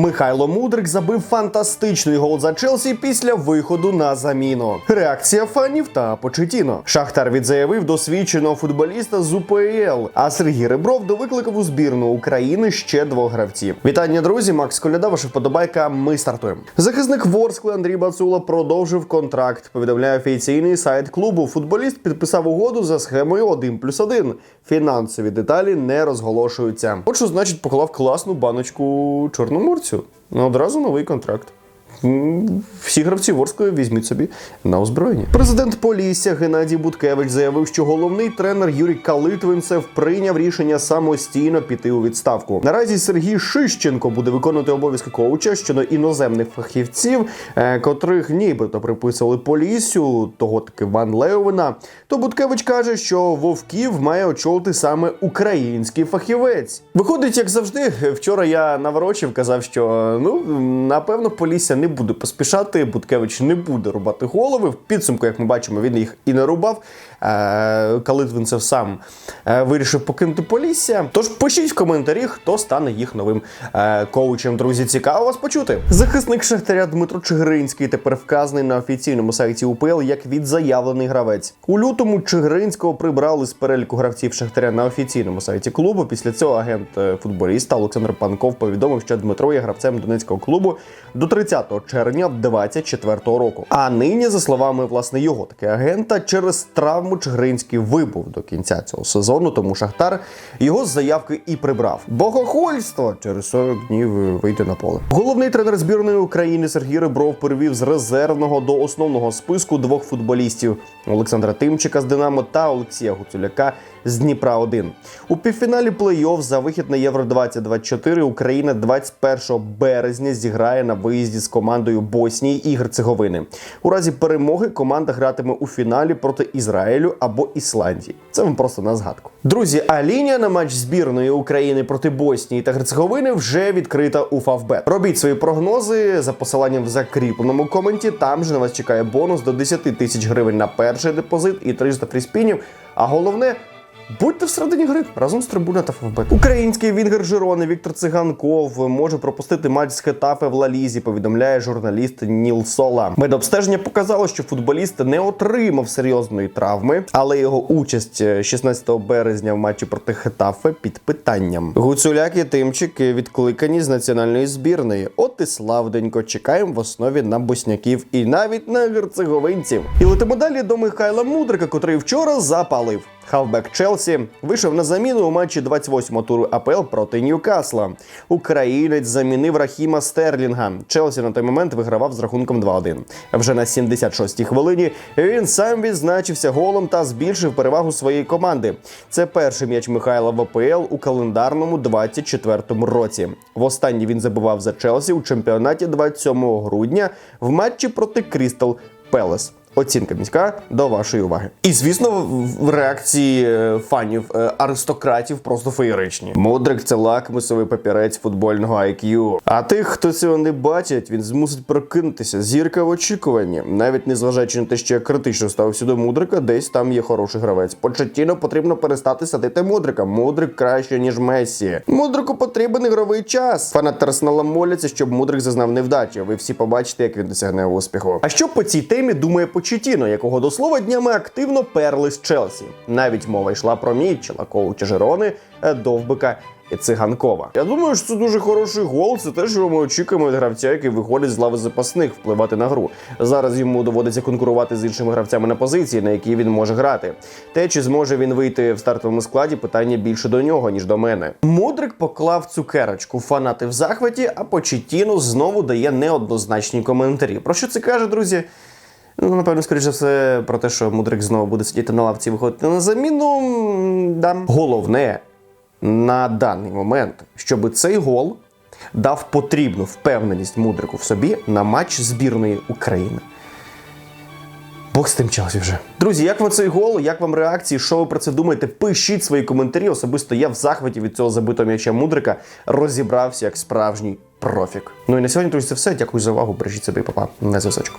Михайло Мудрик забив фантастичний гол за Челсі після виходу на заміну. Реакція фанів та Почетіно. Шахтар відзаявив досвідченого футболіста з УПЛ, а Сергій Ребров довикликав у збірну України ще двох гравців. Вітання, друзі! Макс Коляда, ваша вподобайка. Ми стартуємо. Захисник Ворскли Андрій Бацула продовжив контракт. Повідомляє офіційний сайт клубу. Футболіст підписав угоду за схемою 1 плюс 1. Фінансові деталі не розголошуються. От що значить поклав класну баночку чорноморцю. Ну одразу новий контракт. Всі гравці Ворської візьміть собі на озброєння. Президент Полісся Геннадій Буткевич заявив, що головний тренер Юрій Калитвинцев прийняв рішення самостійно піти у відставку. Наразі Сергій Шищенко буде виконувати обов'язки коуча щодо іноземних фахівців, е, котрих нібито приписували Поліссю, того таки Ван Леовина. То Буткевич каже, що вовків має очолити саме український фахівець. Виходить, як завжди, вчора я наворочив, казав, що ну напевно Полісся не буде поспішати. Буткевич не буде рубати голови. В підсумку, як ми бачимо, він їх і не рубав. Е, Калитвинцев сам е, вирішив покинути Полісся. Тож пишіть в коментарі, хто стане їх новим е, коучем. Друзі, цікаво вас почути. Захисник Шахтаря Дмитро Чигиринський тепер вказаний на офіційному сайті УПЛ як відзаявлений гравець. У лютому Чигиринського прибрали з переліку гравців Шахтаря на офіційному сайті клубу. Після цього агент футболіста Олександр Панков повідомив, що Дмитро є гравцем донецького клубу до 30 червня 2024 року. А нині, за словами власне його таки агента, через травму Чигиринський вибув до кінця цього сезону, тому Шахтар його з заявки і прибрав. Богохольство через 40 днів вийде на поле. Головний тренер збірної України Сергій Ребров перевів з резервного до основного списку двох футболістів Олександра Тимчика з Динамо та Олексія Гуцуляка з Дніпра 1 У півфіналі плей-офф за вихід на Євро 2024 Україна 21 березня зіграє на виїзді з командою Боснії і Герцеговини. У разі перемоги команда гратиме у фіналі проти Ізраїлю або Ісландії. Це вам просто на згадку. Друзі, а лінія на матч збірної України проти Боснії та Герцеговини вже відкрита у Фавбет. Робіть свої прогнози за посиланням в закріпленому коменті. Там же на вас чекає бонус до 10 тисяч гривень на перший депозит і 300 фріспінів. А головне. Будьте всередині гри разом з трибуна та ФБ. Український вінгер Жирони Віктор Циганков може пропустити матч з Хетафе в Лалізі. Повідомляє журналіст Ніл Сола. Медобстеження показало, що футболіст не отримав серйозної травми, але його участь е, 16 березня в матчі проти Хетафе під питанням. Гуцуляк і Тимчик відкликані з національної збірної. От і славденько чекаємо в основі на босняків і навіть на герцеговинців. І летимо далі до Михайла Мудрика, котрий вчора запалив. Хавбек Челсі вийшов на заміну у матчі 28-го туру АПЛ проти Ньюкасла. Українець замінив Рахіма Стерлінга. Челсі на той момент вигравав з рахунком 2-1. Вже на 76-й хвилині він сам відзначився голом та збільшив перевагу своєї команди. Це перший м'яч Михайла в АПЛ у календарному 24-му році. Востаннє він забивав за Челсі у чемпіонаті 27 грудня в матчі проти Крістал Пелес. Оцінка міська до вашої уваги. І звісно, в- реакції е, фанів е, аристократів просто феєричні. Мудрик це лакмусовий папірець футбольного IQ. А тих, хто цього не бачить, він змусить прокинутися. Зірка в очікуванні. Навіть незважаючи на те, що я критично ставився до мудрика, десь там є хороший гравець. Почеттіно потрібно перестати садити мудрика. Мудрик краще, ніж Мессі. Мудрику потрібен ігровий час. Фанати Арсенала моляться, щоб мудрик зазнав невдачі. Ви всі побачите, як він досягне успіху. А що по цій темі думає Почетіно, якого до слова днями активно перли з Челсі? Навіть мова йшла про Мітчела, коуча Жерони, е, Довбика. І циганкова. Я думаю, що це дуже хороший гол. Це те, що ми очікуємо від гравця, який виходить з лави запасних, впливати на гру. Зараз йому доводиться конкурувати з іншими гравцями на позиції, на якій він може грати. Те, чи зможе він вийти в стартовому складі, питання більше до нього, ніж до мене. Мудрик поклав цукерочку. Фанати в захваті, а Почетіно знову дає неоднозначні коментарі. Про що це каже, друзі? Ну, напевно, скоріше все, про те, що Мудрик знову буде сидіти на лавці і виходити на заміну. Да. Головне на даний момент, щоб цей гол дав потрібну впевненість Мудрику в собі на матч збірної України. Бог з тим Челсі вже. Друзі, як вам цей гол? Як вам реакції? Що ви про це думаєте? Пишіть свої коментарі. Особисто я в захваті від цього забитого м'яча Мудрика розібрався як справжній профік. Ну і на сьогодні, друзі, це все. Дякую за увагу. Бережіть себе, і папа. На зв'язочку.